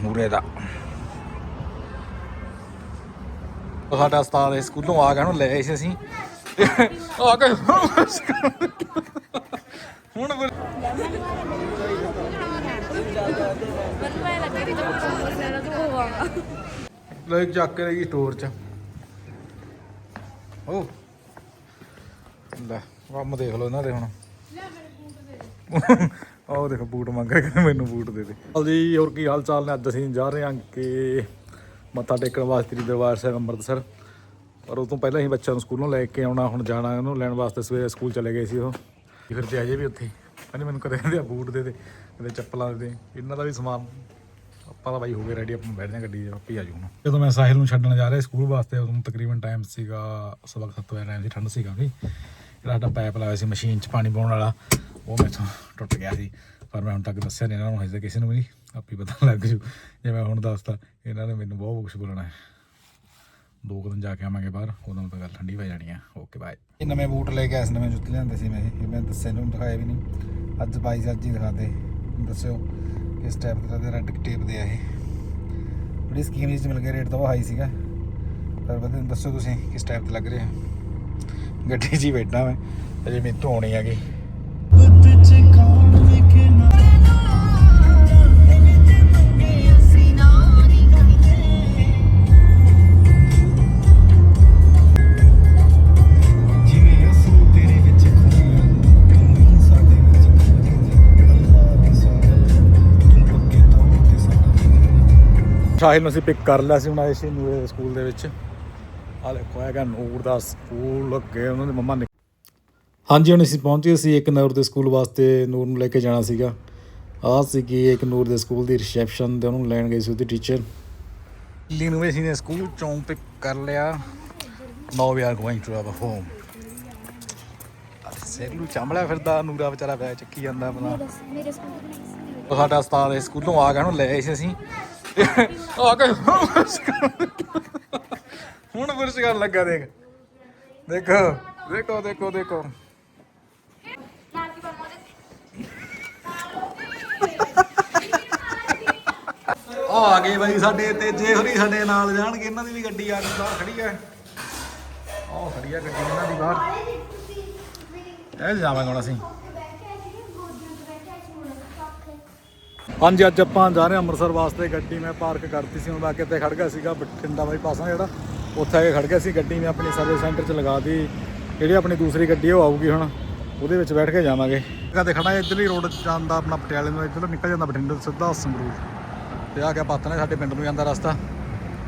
ਮੂਰੇ ਦਾ। ਸਾਡਾ ਉਸਤਾਦ ਇਸ ਸਕੂਲੋਂ ਆ ਗਿਆ ਉਹਨੂੰ ਲੈ ਆਏ ਸੀ ਅਸੀਂ। ਆ ਕੇ ਹੁਣ ਬੋਲ- ਲੈ ਚੱਕ ਕੇ ਲਈ ਸਟੋਰ ਚ। ਓ। ਲੈ, ਕੰਮ ਦੇਖ ਲਓ ਇਹਨਾਂ ਦੇ ਹੁਣ। ਆਹ ਦੇਖੋ ਬੂਟ ਮੰਗ ਰਿਹਾ ਕਹਿੰਦਾ ਮੈਨੂੰ ਬੂਟ ਦੇ ਦੇ। ਚਲ ਜੀ, ਹੋਰ ਕੀ ਹਾਲ ਚਾਲ ਨੇ? ਅੱਜ ਅਸੀਂ ਜਾ ਰਹੇ ਹਾਂ ਕਿ ਮੱਥਾ ਟੇਕਣ ਵਾਸਤੇ ਦਰਬਾਰ ਸਾਹਿਬ ਅੰਮ੍ਰਿਤਸਰ। ਪਰ ਉਹ ਤੋਂ ਪਹਿਲਾਂ ਹੀ ਬੱਚਿਆਂ ਨੂੰ ਸਕੂਲੋਂ ਲੈ ਕੇ ਆਉਣਾ, ਹੁਣ ਜਾਣਾ ਉਹਨੂੰ ਲੈਣ ਵਾਸਤੇ ਸਵੇਰੇ ਸਕੂਲ ਚਲੇ ਗਏ ਸੀ ਉਹ। ਫਿਰ ਤੇ ਅਜੇ ਵੀ ਉੱਥੇ। ਹੀ। ਕਹਿੰਦੇ ਮੈਨੂੰ ਕਦੇ ਕਹਿੰਦੇ ਆ ਬੂਟ ਦੇ ਦੇ ਕਦੇ ਚੱਪਲਾਂ ਦੇ ਦੇ। ਇਹਨਾਂ ਦਾ ਵੀ ਸਮਾਨ ਆਪਾਂ ਤਾਂ ਬਾਈ ਹੋ ਗਏ ਰੈਡੀ ਆਪਾਂ ਬੈਠਦੇ ਹਾਂ ਗੱਡੀ 'ਚ, ਆਪੇ ਆ ਜਾਊ ਹੁਣ। ਜਦੋਂ ਮੈਂ ਸਾਹਿਲ ਨੂੰ ਛੱਡਣ ਜਾ ਰਿਹਾ ਸਕੂਲ ਵਾਸਤੇ, ਉਦੋਂ ਤਕਰੀਬਨ ਟਾਈਮ ਸੀਗਾ ਸਵਾ ਕੁ ਸੱਤ ਵਜੇ ਟਾਈਮ ਸੀ, ਠੰਡ ਸੀ ਕਾਫੀ ਜਿਹੜਾ ਸਾਡਾ ਪਾਈਪ ਲਾਇਆ ਸੀ ਮਸ਼ੀਨ 'ਚ ਪਾਣੀ ਪਾਉਣ ਵਾਲਾ। ਉਹ ਮੈਥੋਂ ਟੁੱਟ ਗਿਆ ਸੀ, ਪਰ ਮੈਂ ਹੁਣ ਤੱਕ ਦੱਸਿਆ ਨਹੀਂ ਇਹਨਾਂ ਨੂੰ, ਹਜੇ ਤੱਕ ਕਿਸੇ ਨੂੰ ਵੀ ਨਹੀਂ ਆਪੇ ਪਤਾ ਲੱਗ ਜੂ। ਜੇ ਮੈਂ ਹੁਣ ਦੱਸਦਾ ਇਹਨਾਂ ਨੇ ਮੈਨੂੰ ਬਹੁਤ ਕੁਝ ਬੋਲਣਾ ਹੈ। ਦੋ ਕੁ ਦਿਨ ਜਾ ਕੇ ਆਵਾਂਗੇ ਬਾਹਰ, ਉਦੋਂ ਤਾਂ ਗੱਲ ਠੰਡੀ ਹੋ ਜਾਣੀ ਆ। Okay, bye. ਇਹ ਨਵੇਂ ਬੂਟ ਲੈ ਕੇ ਆਇਆ ਸੀ, ਨਵੇਂ ਜੁੱਤੇ ਲਿਆਂਦੇ ਸੀ ਮੈਂ ਇਹ। ਮੈਂ ਦੱਸਿਆ ਨੂੰ ਦਿਖਾਇਆ ਵੀ ਨਹੀਂ ਅੱਜ ਬਾਈ ਜੀ ਅੱਜ ਹੀ ਦਿਖਾਦੇ ਦੱਸਿਓ, ਕਿਸ ਟਾਈਪ ਦਾ ਤੇ ਰੈੱਡ ਟੇਪ ਦੇ ਆ ਇਹ। ਬੜੀ ਸਕੀਮ ਵਿੱਚ ਮਿਲ ਗਿਆ ਰੇਟ ਤਾਂ ਉਹ ਹਾਈ ਸੀਗਾ। ਪਰ ਬਦੇ ਦੱਸੋ ਤੁਸੀਂ, ਕਿਸ ਟਾਈਪ ਤੇ ਲੱਗ ਰਿਹਾ ਗੱਡੀ 'ਚ ਹੀ ਬੈਠਾ ਮੈਂ। ਅਜੇ ਮੈਨੂੰ ਧੋਣੀ ਆ ਜਿਵੇਂ ਸਾਹਿਲ ਨੂੰ ਅਸੀਂ ਪਿਕ ਕਰ ਲਿਆ ਸੀ ਹੁਣ ਆਏ ਸੀ ਨੂਰੇ ਦੇ ਸਕੂਲ ਦੇ ਵਿੱਚ। ਆ ਦੇਖੋ ਹੈਗਾ ਨੂਰ ਦਾ ਸਕੂਲ ਅੱਗੇ ਉਹਨਾਂ ਦੀ ਮੰਮਾ ਨੇ ਹਾਂਜੀ ਹੁਣ ਅਸੀਂ ਪਹੁੰਚੇ ਸੀ ਇੱਕ ਨੂਰ ਦੇ ਸਕੂਲ ਵਾਸਤੇ ਨੂਰ ਨੂੰ ਲੈ ਕੇ ਜਾਣਾ ਸੀਗਾ। ਆਹ ਸੀਗੀ ਇੱਕ ਨੂਰ ਦੇ ਸਕੂਲ ਦੀ ਰਿਸੈਪਸ਼ਨ ਤੇ ਉਹਨੂੰ ਲੈਣ ਗਈ ਸੀ ਉਹਦੀ ਟੀਚਰ ਲੀ ਨੂੰ ਵੀ ਅਸੀਂ ਨੇ ਸਕੂਲ ਚੋਂ ਪਿਕ ਕਰ ਲਿਆ। Now we are going to our home ਸੇਲੂ ਚੰਬਲਿਆ ਫਿਰਦਾ ਨੂਰਾ ਵਿਚਾਰਾ ਬੈ ਚੱਕੀ ਜਾਂਦਾ ਆਪਣਾ। ਮੇਰੇ ਸਕੂਲ ਸਾਡਾ ਉਸਤਾਦ ਇਸ ਸਕੂਲੋਂ ਆ ਗਿਆ ਉਹਨੂੰ ਲੈ ਆਏ ਸੀ ਅਸੀਂ। ਆ ਕੇ ਹੁਣ ਬੁਰਸ਼ ਕਰਨ ਲੱਗਾ ਦੇਖ। ਦੇਖੋ ਦੇਖੋ ਦੇਖੋ ਦੇਖੋ। ਆ ਆ ਗਏ ਬਾਈ ਸਾਡੇ ਤੇ ਜੇ ਹੋਰੀ ਸਾਡੇ ਨਾਲ ਜਾਣਗੇ ਇਹਨਾਂ ਦੀ ਵੀ ਗੱਡੀ ਆ ਗਈ ਬਾਹਰ ਖੜੀ ਹੈ। ਆਹ ਖੜੀ ਹੈ ਗੱਡੀ ਇਹਨਾਂ ਦੀ ਬਾਹਰ। ਇਹ ਜਾਵਾਂਗੇ ਹੁਣ ਅਸੀਂ। ਹਾਂਜੀ, ਅੱਜ ਆਪਾਂ ਜਾ ਰਹੇ ਹਾਂ ਅੰਮ੍ਰਿਤਸਰ ਵਾਸਤੇ। ਗੱਡੀ ਮੈਂ ਪਾਰਕ ਕਰਤੀ ਸੀ, ਹੁਣ ਮੈਂ ਕਿਤੇ ਖੜ ਗਿਆ ਸੀਗਾ ਬਠਿੰਡਾ ਬਾਈ ਪਾਸਾ ਜਿਹੜਾ, ਉੱਥੇ ਆ ਕੇ ਖੜ ਗਿਆ ਸੀ। ਗੱਡੀ ਮੈਂ ਆਪਣੀ ਸਰਵਿਸ ਸੈਂਟਰ 'ਚ ਲਗਾ ਦੀ ਜਿਹੜੀ ਆਪਣੀ ਦੂਸਰੀ ਗੱਡੀ ਉਹ ਆਊਗੀ ਹੁਣ। ਉਹਦੇ ਵਿੱਚ ਬੈਠ ਕੇ ਜਾਵਾਂਗੇ। ਕਦੇ ਖੜਾ ਇੱਧਰਲੀ ਰੋਡ ਜਾਂਦਾ ਆਪਣਾ ਪਟਿਆਲੇ ਨੂੰ, ਇੱਧਰੋਂ ਨਿਕਲ ਜਾਂਦਾ ਬਠਿੰਡੇ ਤੋਂ ਸਿੱਧਾ ਸੰਗਰੂਰ ਤੇ ਆ ਗਿਆ ਪਾਤਨੇ ਸਾਡੇ ਪਿੰਡ ਨੂੰ ਜਾਂਦਾ ਰਸਤਾ।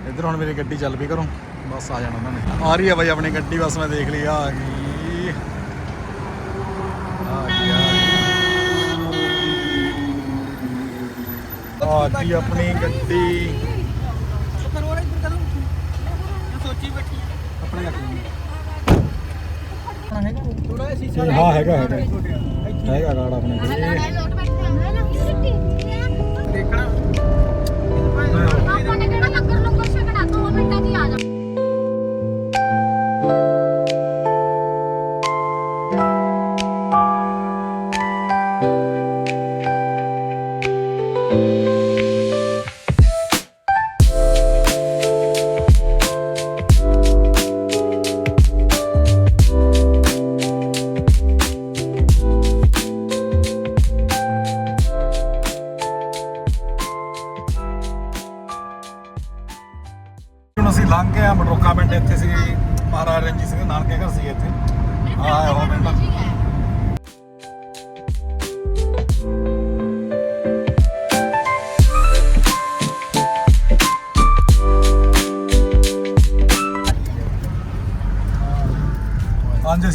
ਇੱਧਰ ਹੁਣ ਮੇਰੀ ਗੱਡੀ ਚੱਲ ਪਈ ਘਰੋਂ, ਬਸ ਆ ਜਾਣਾ ਉਹਨਾਂ ਨੇ। ਆ ਰਹੀ ਹੈ ਬਾਈ ਆਪਣੀ ਗੱਡੀ, ਬਸ ਮੈਂ ਦੇਖ ਲਈ ਆ ਗਈ ਆ ਗਈ ਆ ਗਈ ਆ ਗਈ ਆਪਣੀ ਗੱਡੀ। ਆਪਣੇ ਹਾਂ ਹੈਗਾ ਹੈਗਾ। ਹੈਗਾ ਗਾੜਾ ਆਪਣੇ ਕੋਲ।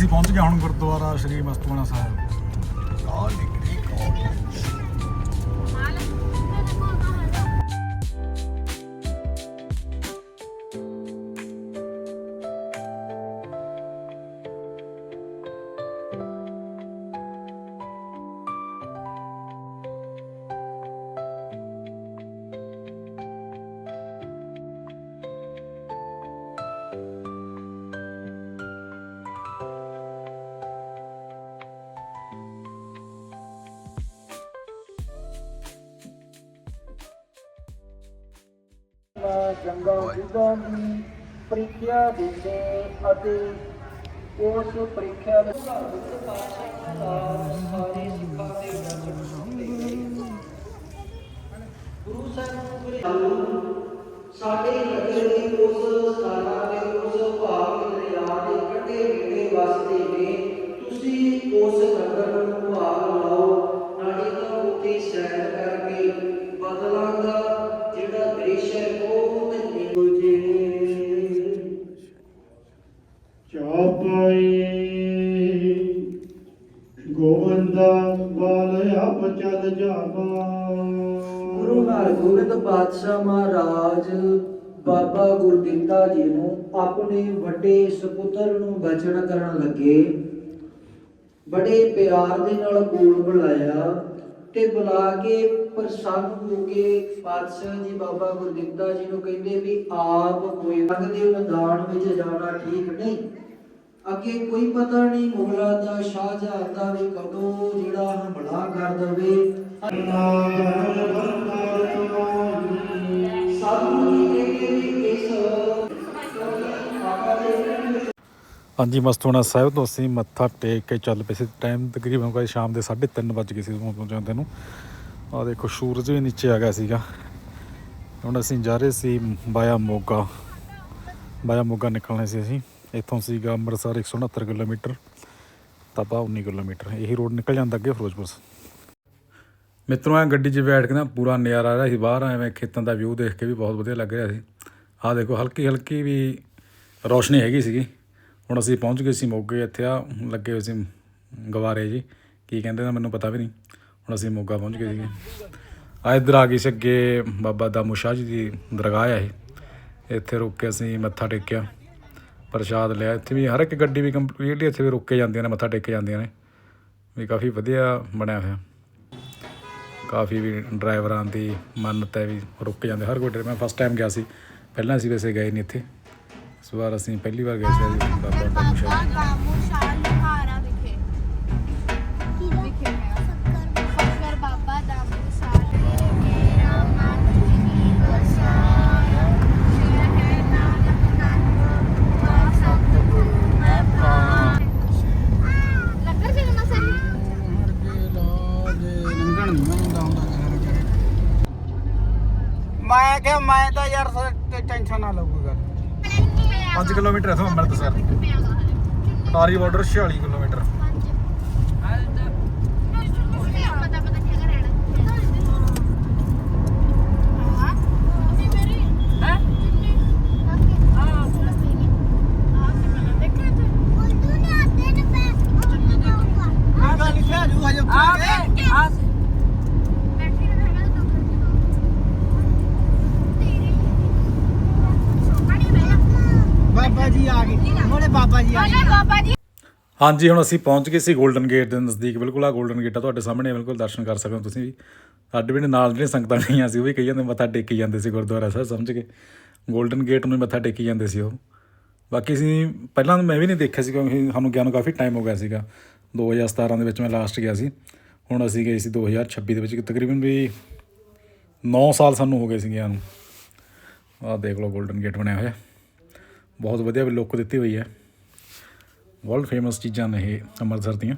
ਅਸੀਂ ਪਹੁੰਚ ਗਏ ਹੁਣ ਗੁਰਦੁਆਰਾ ਸ਼੍ਰੀ ਮਸਤੂਆਣਾ ਸਾਹਿਬ। ਚੰਗਾ ਜੁਗਾ ਦੀ ਪ੍ਰੀਖਿਆ ਦਿੰਦੇ ਅਤੇ ਉਸ ਪ੍ਰੀਖਿਆ ਵਿੱਚ ਸਾਰੇ ਸਿੱਖਾਂ ਦੇ ਗੁਰੂ ਸਾਹਿਬ ਸਾਡੇ ਨਗਰ ਦੀ ਉਸ ਸਥਾਨਾਂ ਦੇ ਉਸ ਭਾਗ ਦਰਿਆ ਦੇ ਕੰਢੇ ਨੇੜੇ ਵਸਦੇ ਨੇ। ਤੁਸੀਂ ਉਸ ਨਗਰ ਨੂੰ ਬਾਬਾ ਗੁਰਦਿੱਤਾ ਜੀ ਨੂੰ ਆਪਣੇ ਵੱਡੇ ਸੁਪੁੱਤਰ ਨੂੰ ਬਚਨ ਕਰਨ ਲੱਗੇ। ਬੜੇ ਪਿਆਰ ਦੇ ਨਾਲ ਕੋਲ ਬੁਲਾਇਆ ਤੇ ਬੁਲਾ ਕੇ ਪ੍ਰਸੰਨ ਹੋ ਕੇ ਪਾਤਸ਼ਾਹ ਜੀ ਬਾਬਾ ਗੁਰਦਿੱਤਾ ਜੀ ਨੂੰ ਕਹਿੰਦੇ ਵੀ ਆਪ ਕੋਈ ਰੰਗ ਮੈਦਾਨ ਵਿੱਚ ਜਾਣਾ ਠੀਕ ਨਹੀਂ। ਅੱਗੇ ਕੋਈ ਪਤਾ ਨਹੀਂ ਮੁਗਲਾ ਦਾ ਸ਼ਾਹਜਹਾਨ ਦਾ ਵੀ ਕਦੋਂ ਜਿਹੜਾ ਹਮਲਾ ਕਰ ਦਵੇ। ਸਾਧੂ ਹਾਂਜੀ ਮਸਤੂਣਾ ਸਾਹਿਬ, ਤੋਂ ਅਸੀਂ ਮੱਥਾ ਟੇਕ ਕੇ ਚੱਲ ਪਏ ਸੀ। ਟਾਈਮ ਤਕਰੀਬਨ ਕੋਈ ਸ਼ਾਮ ਦੇ 3:30 ਵੱਜ ਗਏ ਸੀ ਉਦੋਂ ਪਹੁੰਚਣ ਨੂੰ। ਆ ਦੇਖੋ, ਸੂਰਜ ਵੀ ਨੀਚੇ ਆ ਗਿਆ ਸੀਗਾ। ਹੁਣ ਅਸੀਂ ਜਾ ਰਹੇ ਸੀ ਬਾਇਆ ਮੋਗਾ। ਬਾਇਆ ਮੋਗਾ ਨਿਕਲਣਾ ਸੀ ਅਸੀਂ। ਇੱਥੋਂ ਸੀਗਾ ਅੰਮ੍ਰਿਤਸਰ 169 ਕਿਲੋਮੀਟਰ, ਤਪਾ 19 ਕਿਲੋਮੀਟਰ। ਇਹੀ ਰੋਡ ਨਿਕਲ ਜਾਂਦਾ ਅੱਗੇ ਫਿਰੋਜ਼ਪੁਰ। ਮਿੱਤਰੋ ਆ ਗੱਡੀ 'ਚ ਬੈਠ ਕੇ ਨਾ ਪੂਰਾ ਨਜ਼ਾਰਾ ਆ ਰਿਹਾ ਸੀ। ਬਾਹਰ ਐਵੇਂ ਖੇਤਾਂ ਦਾ ਵਿਊ ਦੇਖ ਕੇ ਵੀ ਬਹੁਤ ਵਧੀਆ ਲੱਗ ਰਿਹਾ ਸੀ। ਆਹ ਦੇਖੋ ਹਲਕੀ ਹਲਕੀ ਵੀ ਰੋਸ਼ਨੀ ਹੈਗੀ ਸੀਗੀ। ਹੁਣ ਅਸੀਂ ਪਹੁੰਚ ਗਏ ਸੀ ਮੋਗੇ, ਇੱਥੇ ਆ ਲੱਗੇ ਹੋਏ ਸੀ ਗਵਾਰੇ ਜੀ। ਕੀ ਕਹਿੰਦੇ ਨੇ, ਮੈਨੂੰ ਪਤਾ ਵੀ ਨਹੀਂ। ਹੁਣ ਅਸੀਂ ਮੋਗਾ ਪਹੁੰਚ ਗਏ ਸੀਗੇ। ਆ ਇੱਧਰ ਆ ਗਈ ਸੀ ਅੱਗੇ ਬਾਬਾ ਦਾਮੂ ਸ਼ਾਹ ਜੀ ਦੀ ਦਰਗਾਹ ਆ ਇਹ। ਇੱਥੇ ਰੁਕ ਕੇ ਅਸੀਂ ਮੱਥਾ ਟੇਕਿਆ। ਪ੍ਰਸ਼ਾਦ ਲਿਆ। ਇੱਥੇ ਵੀ ਹਰ ਇੱਕ ਗੱਡੀ ਵੀ ਕੰਪਲੀਟਲੀ ਇੱਥੇ ਵੀ ਰੁਕ ਕੇ ਜਾਂਦੀਆਂ ਨੇ, ਮੱਥਾ ਟੇਕ ਕੇ ਜਾਂਦੀਆਂ ਨੇ। ਵੀ ਕਾਫੀ ਵਧੀਆ ਬਣਿਆ ਹੋਇਆ। ਕਾਫੀ ਵੀ ਡਰਾਈਵਰਾਂ ਦੀ ਮੰਨਤ ਹੈ ਵੀ ਰੁਕ ਜਾਂਦੇ। ਹਰ ਕੋਈ ਮੈਂ ਫਸਟ ਟਾਈਮ ਗਿਆ ਸੀ। ਪਹਿਲਾਂ ਅਸੀਂ ਵੈਸੇ ਗਏ ਨਹੀਂ ਇੱਥੇ। ਇਸ ਵਾਰ ਅਸੀਂ ਪਹਿਲੀ ਵਾਰ ਗਏ ਸੀ ਜੀ ਬਾਬਾ ਦਾਮੂ ਸ਼ਾਹ। ਜੀ। ਲੁਹਾਰਾ ਵਿਖੇ। ਵਿਖੇ ਫਕਰ ਬਾਬਾ ਦਾਮੂਸ਼ਾਲ ਮੇਰਾ ਮਨ ਕੀ ਵਸਾਇਆ ਸ਼ੇਰ ਹੈ ਨਾਨਕ ਨਾਨਕ। ਵਾ ਸਤਿਗੁਰ ਮੈਂ ਪਾਇਆ ਲੱਗਾ ਸੀ ਨਾ ਸਰ ਮੈਂ ਕਿਹਾ ਮੈਂ ਤਾਂ ਯਾਰ ਟੈਨਸ਼ਨ ਨਾ ਲਓ ਕੋਈ ਗੱਲ। 5 ਕਿਲੋਮੀਟਰ ਇਥੋਂ ਅੰਮ੍ਰਿਤਸਰ। ਅਟਾਰੀ ਬਾਰਡਰ 46 ਕਿਲੋਮੀਟਰ ਪਤਾ ਪਤਾ ਕੀ ਰਹਿਣਾ ਹਾਂ ਜੀ ਮੇਰੀ ਹੈ ਹਾਂ ਹਾਂ ਦੇਖਿਆ ਤੂੰ ਉਲਟੂ ਨੇ ਆਤੇ ਨੇ ਪੈ ਆ ਗੱਲ ਲਿਖਿਆ ਜੂ ਹਜੇ ਉੱਥੇ ਆ ਬੈਠੀ ਨਾ ਹੈਗਾ ਤਾਂ ਤੇਰੀ ਪਾਣੀ ਵੇ ਬਾਬਾ ਜੀ ਆ ਗਏ ਉਹਨੇ ਬਾਬਾ ਜੀ ਆ ਅਲੇ ਹਾਂਜੀ, ਹੁਣ ਅਸੀਂ ਪਹੁੰਚ ਗਏ ਸੀ 골ਡਨ ਗੇਟ ਦੇ ਨਜ਼ਦੀਕ। ਬਿਲਕੁਲ ਆ 골ਡਨ ਗੇਟ ਆ ਤੁਹਾਡੇ ਸਾਹਮਣੇ, ਬਿਲਕੁਲ ਦਰਸ਼ਨ ਕਰ ਸਕਦੇ ਹੋ ਤੁਸੀਂ ਵੀ। ਸਾਡੇ ਵੀ ਨਾਲ ਜਿਹੜੀਆਂ ਸੰਗਤਾਂ ਗਈਆਂ ਸੀ, ਉਹ ਵੀ ਕਈਆਂ ਨੇ, ਮੱਥਾ ਟੇਕੀ ਜਾਂਦੇ ਸੀ ਗੁਰਦੁਆਰਾ ਸਾਹਿਬ, ਸਮਝ ਕੇ 골ਡਨ ਗੇਟ ਨੂੰ ਮੱਥਾ ਟੇਕੀ ਜਾਂਦੇ ਸੀ ਉਹ। ਬਾਕੀ ਅਸੀਂ ਪਹਿਲਾਂ ਮੈਂ ਵੀ ਨਹੀਂ ਦੇਖਿਆ ਸੀ, ਕਿਉਂਕਿ ਸਾਨੂੰ ਗਿਆ ਨੂੰ ਕਾਫੀ ਟਾਈਮ ਹੋ ਗਿਆ ਸੀਗਾ। 2017 ਦੇ ਵਿੱਚ ਮੈਂ ਲਾਸਟ ਗਿਆ ਸੀ। ਹੁਣ ਅਸੀਂ ਗਏ ਸੀ 2026 ਦੇ ਵਿੱਚ ਤਕਰੀਬਨ ਵੀ 9 ਸਾਲ ਸਾਨੂੰ ਹੋ ਗਏ ਸੀ ਗਿਆ ਆਹ ਦੇਖ ਲਓ 골ਡਨ ਗੇਟ ਬਣਿਆ ਹੋਇਆ। ਬਹੁਤ ਵਧੀਆ ਵੀ ਲੁੱਕ ਦਿੱਤੀ ਹੋਈ ਹੈ। ਵਰਲਡ ਫੇਮਸ ਚੀਜ਼ਾਂ ਨੇ ਇਹ ਅੰਮ੍ਰਿਤਸਰ ਦੀਆਂ।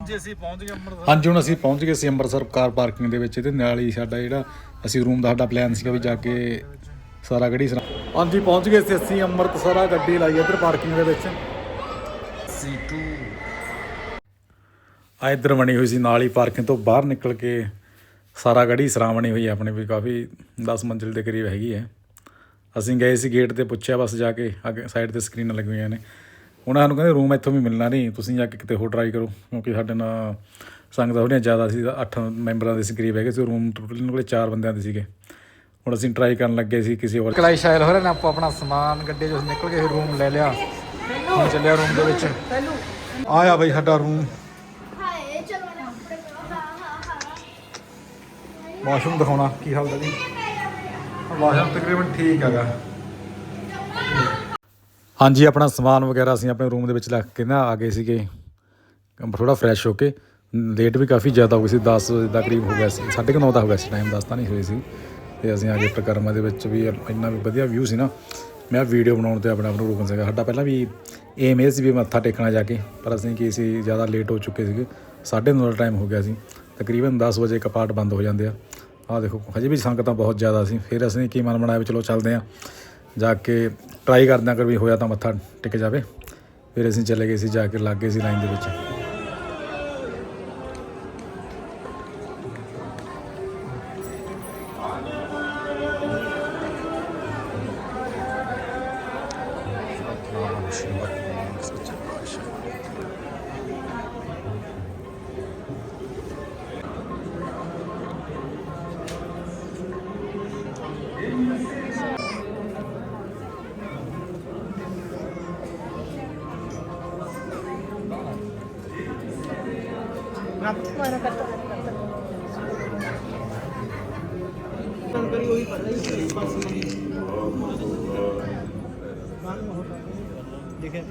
ਜੀ ਅਸੀਂ ਪਹੁੰਚ ਗਏ ਅੰਮ੍ਰਿਤਸਰ। ਹਾਂਜੀ ਹੁਣ ਅਸੀਂ ਪਹੁੰਚ ਗਏ ਸੀ ਅੰਮ੍ਰਿਤਸਰ ਕਾਰ ਪਾਰਕਿੰਗ ਦੇ ਵਿੱਚ ਇਹਦੇ ਨਾਲ ਹੀ ਸਾਡਾ ਜਿਹੜਾ ਅਸੀਂ ਰੂਮ ਦਾ ਸਾਡਾ ਪਲਾਨ ਸੀਗਾ ਵੀ ਜਾ ਕੇ ਸਾਰਾ ਗੱਡੀ ਸਰਾ ਹਾਂਜੀ ਪਹੁੰਚ ਗਏ ਸੀ ਅਸੀਂ ਅੰਮ੍ਰਿਤਸਰ ਆ ਗੱਡੀ ਲਾਈ ਇੱਧਰ ਪਾਰਕਿੰਗ ਦੇ ਵਿੱਚ। C2 ਆ ਇੱਧਰ ਬਣੀ ਹੋਈ ਸੀ ਨਾਲ ਹੀ ਪਾਰਕਿੰਗ ਤੋਂ ਬਾਹਰ ਨਿਕਲ ਕੇ ਸਾਰਾ ਗੱਡੀ ਸਰਾਂ ਬਣੀ ਹੋਈ ਹੈ ਆਪਣੇ ਵੀ ਕਾਫੀ 10 ਮੰਜ਼ਿਲ ਦੇ ਕਰੀਬ ਹੈਗੀ ਹੈ। ਅਸੀਂ ਗਏ ਸੀ ਗੇਟ ਤੇ ਪੁੱਛਿਆ ਬਸ ਜਾ ਕੇ ਅੱਗੇ ਸਾਈਡ ਤੇ ਸਕਰੀਨਾਂ ਲੱਗੀਆਂ ਹੋਈਆਂ ਨੇ। ਉਹਨਾਂ ਨੂੰ ਕਹਿੰਦੇ ਰੂਮ ਇੱਥੋਂ ਵੀ ਮਿਲਣਾ ਨਹੀਂ ਤੁਸੀਂ ਜਾ ਕੇ ਕਿਤੇ ਹੋਰ ਟਰਾਈ ਕਰੋ ਕਿਉਂਕਿ ਸਾਡੇ ਨਾਲ ਸੰਗਤਾਂ ਥੋੜ੍ਹੀਆਂ ਜ਼ਿਆਦਾ ਸੀ 8 ਮੈਂਬਰਾਂ ਦੇ ਸੀ ਕਰੀਬ ਹੈਗੇ ਸੀ ਰੂਮ ਟੋਟਲ ਇਹਨਾਂ ਕੋਲੇ 4 ਬੰਦਿਆਂ ਦੇ ਸੀਗੇ। ਹੁਣ ਅਸੀਂ ਟਰਾਈ ਕਰਨ ਲੱਗੇ ਸੀ ਕਿਸੇ ਹੋਰ ਕਲਾਈ ਸ਼ਾਇਲ ਹੋ ਰਹੇ ਨੇ ਆਪਾਂ ਆਪਣਾ ਸਮਾਨ ਗੱਡੇ ਚੋਂ ਨਿਕਲ ਕੇ ਰੂਮ ਲੈ ਲਿਆ। ਹੁਣ ਚੱਲਿਆ ਰੂਮ ਦੇ ਵਿੱਚ। ਆਇਆ ਬਈ ਸਾਡਾ ਰੂਮ ਹਾਏ ਚਲੋ ਨਾ ਆਪਣੇ ਹਾਂ ਹਾਂ ਹਾਂ। ਵਾਸ਼ਰੂਮ ਦਿਖਾਉਣਾ ਕੀ ਹਾਲ ਦਾ ਜੀ? ਵਾਸ਼ਰੂਮ ਤਕਰੀਬਨ ਠੀਕ ਹੈਗਾ। ਹਾਂਜੀ, ਆਪਣਾ ਸਮਾਨ ਵਗੈਰਾ ਅਸੀਂ ਆਪਣੇ ਰੂਮ ਦੇ ਵਿੱਚ ਰੱਖ ਕੇ ਨਾ ਆ ਗਏ ਸੀਗੇ। ਥੋੜਾ ਫਰੈਸ਼ ਹੋ ਕੇ। ਲੇਟ ਵੀ ਕਾਫੀ ਜ਼ਿਆਦਾ ਹੋ ਗਈ ਸੀ 10 ਵਜੇ ਦਾ ਕਰੀਬ ਹੋ ਗਿਆ ਸੀ। 9:30 ਦਾ ਹੋ ਗਿਆ ਸੀ ਟਾਈਮ 10 ਤਾਂ ਨਹੀਂ ਹੋਈ ਸੀ। ਤੇ ਅਸੀਂ ਆ ਗਏ ਪ੍ਰਕਰਮਾ ਦੇ ਵਿੱਚ ਵੀ ਇੰਨਾ ਵੀ ਵਧੀਆ ਵਿਊ ਸੀ ਨਾ। ਮੈਂ ਵੀਡੀਓ ਬਣਾਉਣ ਤੇ ਆਪਣੇ ਆਪ ਨੂੰ ਰੋਕਣ ਸੀਗਾ। ਸਾਡਾ ਪਹਿਲਾਂ ਵੀ ਏਮ ਇਹ ਸੀ ਵੀ ਮੱਥਾ ਟੇਕਣਾ ਜਾ ਕੇ, ਪਰ ਅਸੀਂ ਕੀ ਸੀ, ਜ਼ਿਆਦਾ ਲੇਟ ਹੋ ਚੁੱਕੇ ਸੀਗੇ। ਸਾਢੇ ਨੌ ਦਾ ਟਾਈਮ ਹੋ ਗਿਆ ਸੀ। ਤਕਰੀਬਨ 10 ਵਜੇ ਕਪਾਟ ਬੰਦ ਹੋ ਜਾਂਦੇ ਆ। ਆਹ ਦੇਖੋ, ਹਜੇ ਵੀ ਸੰਗਤਾਂ ਬਹੁਤ ਜ਼ਿਆਦਾ ਸੀ। ਫਿਰ ਅਸੀਂ ਕੀ ਮਨ ਬਣਾਇਆ ਵੀ ਚਲੋ ਚੱਲਦੇ ਆ ਜਾ ਕੇ ਟਰਾਈ ਕਰਦੇ ਆ ਅਗਰ ਵੀ ਹੋਇਆ ਤਾਂ ਮੱਥਾ ਟਿਕ ਜਾਵੇ। ਫਿਰ ਅਸੀਂ ਚਲੇ ਗਏ ਸੀ, ਜਾ ਕੇ ਲੱਗ ਗਏ ਸੀ ਲਾਈਨ ਦੇ ਵਿੱਚ। ਕਰੀ ਉਹੀ ਪੜਦਾ ਹੀ ਬਸ ਦੇਖਿਆ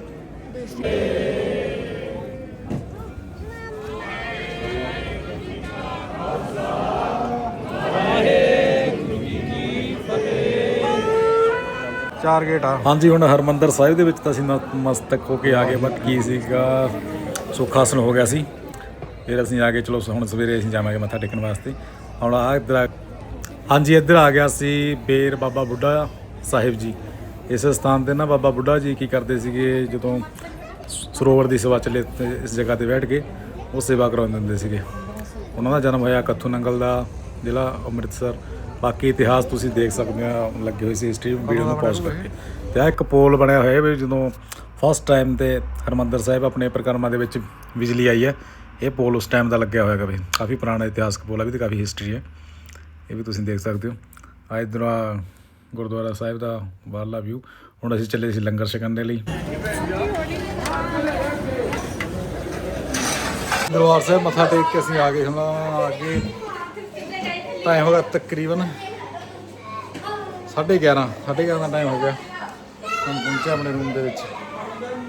ਚਾਰ ਗੇਟ ਆ। ਹਾਂਜੀ, ਹੁਣ ਹਰਮੰਦਰ ਸਾਹਿਬ ਦੇ ਵਿੱਚ ਤਾਂ ਅਸੀਂ ਮਸਤਕ ਹੋ ਕੇ ਆ ਗਏ ਬਟ ਕੀ ਸੀਗਾ? ਸੁਖਾਸਨ ਹੋ ਗਿਆ ਸੀ। ਫਿਰ ਅਸੀਂ ਆ ਗਏ, ਚਲੋ ਹੁਣ ਸਵੇਰੇ ਅਸੀਂ ਜਾਵਾਂਗੇ ਮੱਥਾ ਟੇਕਣ ਵਾਸਤੇ। ਹੁਣ ਆ ਇੱਧਰ ਹਾਂਜੀ, ਇੱਧਰ ਆ ਗਿਆ ਸੀ ਬੇਰ ਬਾਬਾ ਬੁੱਢਾ ਸਾਹਿਬ ਜੀ। ਇਸ ਸਥਾਨ ਤੇ ਨਾ ਬਾਬਾ ਬੁੱਢਾ ਜੀ ਕੀ ਕਰਦੇ ਸੀਗੇ, ਜਦੋਂ ਸਰੋਵਰ ਦੀ ਸੇਵਾ ਚੱਲੇ ਇਸ ਜਗ੍ਹਾ ਤੇ ਬੈਠ ਕੇ ਉਹ ਸੇਵਾ ਕਰਾਉਂਦੇ ਹੁੰਦੇ ਸੀਗੇ। ਉਹਨਾਂ ਦਾ ਜਨਮ ਹੋਇਆ ਕੱਥੂ ਨੰਗਲ ਦਾ ਜ਼ਿਲ੍ਹਾ ਅੰਮ੍ਰਿਤਸਰ। ਬਾਕੀ ਇਤਿਹਾਸ ਤੁਸੀਂ ਦੇਖ ਸਕਦੇ ਹੋ ਲੱਗੇ ਹੋਏ ਸੀ ਹਿਸਟਰੀ ਵੀਡੀਓ ਨੂੰ ਪੌਜ਼ ਕਰਕੇ। ਤੇ ਆ ਇੱਕ ਪੋਲ ਬਣਿਆ ਹੋਇਆ ਹੈ ਵੀ ਜਦੋਂ ਫਸਟ ਟਾਈਮ ਤੇ ਹਰਮੰਦਰ ਸਾਹਿਬ ਆਪਣੇ ਪ੍ਰਕਰਮਾਂ ਦੇ ਵਿੱਚ ਬਿਜਲੀ ਆਈ ਹੈ ਇਹ ਪੋਲ ਉਸ ਟਾਈਮ ਦਾ ਲੱਗਿਆ ਹੋਇਆ ਹੈਗਾ ਵੀ ਕਾਫੀ ਪੁਰਾਣਾ ਇਤਿਹਾਸਕ ਪੋਲ ਹੈ ਵੀ ਤੇ ਕਾਫੀ ਹਿਸਟਰੀ ਹੈ। ਇਹ ਵੀ ਤੁਸੀਂ ਦੇਖ ਸਕਦੇ ਹੋ। ਆ ਇੱਧਰੋਂ ਆ ਗੁਰਦੁਆਰਾ ਸਾਹਿਬ ਦਾ ਬਾਹਰਲਾ ਵਿਊ ਹੁਣ ਅਸੀਂ ਚੱਲੇ ਸੀ ਲੰਗਰ ਛਕਣ ਦੇ ਲਈ। ਦਰਬਾਰ ਸਾਹਿਬ ਮੱਥਾ ਟੇਕ ਕੇ ਅਸੀਂ ਆ ਗਏ ਹੁਣ ਅੱਗੇ। ਟਾਈਮ ਹੋ ਗਿਆ ਤਕਰੀਬਨ 11:30 11:30 ਦਾ ਟਾਈਮ ਹੋ ਗਿਆ। ਹੁਣ ਪਹੁੰਚੇ ਆਪਣੇ ਰੂਮ ਦੇ ਵਿੱਚ।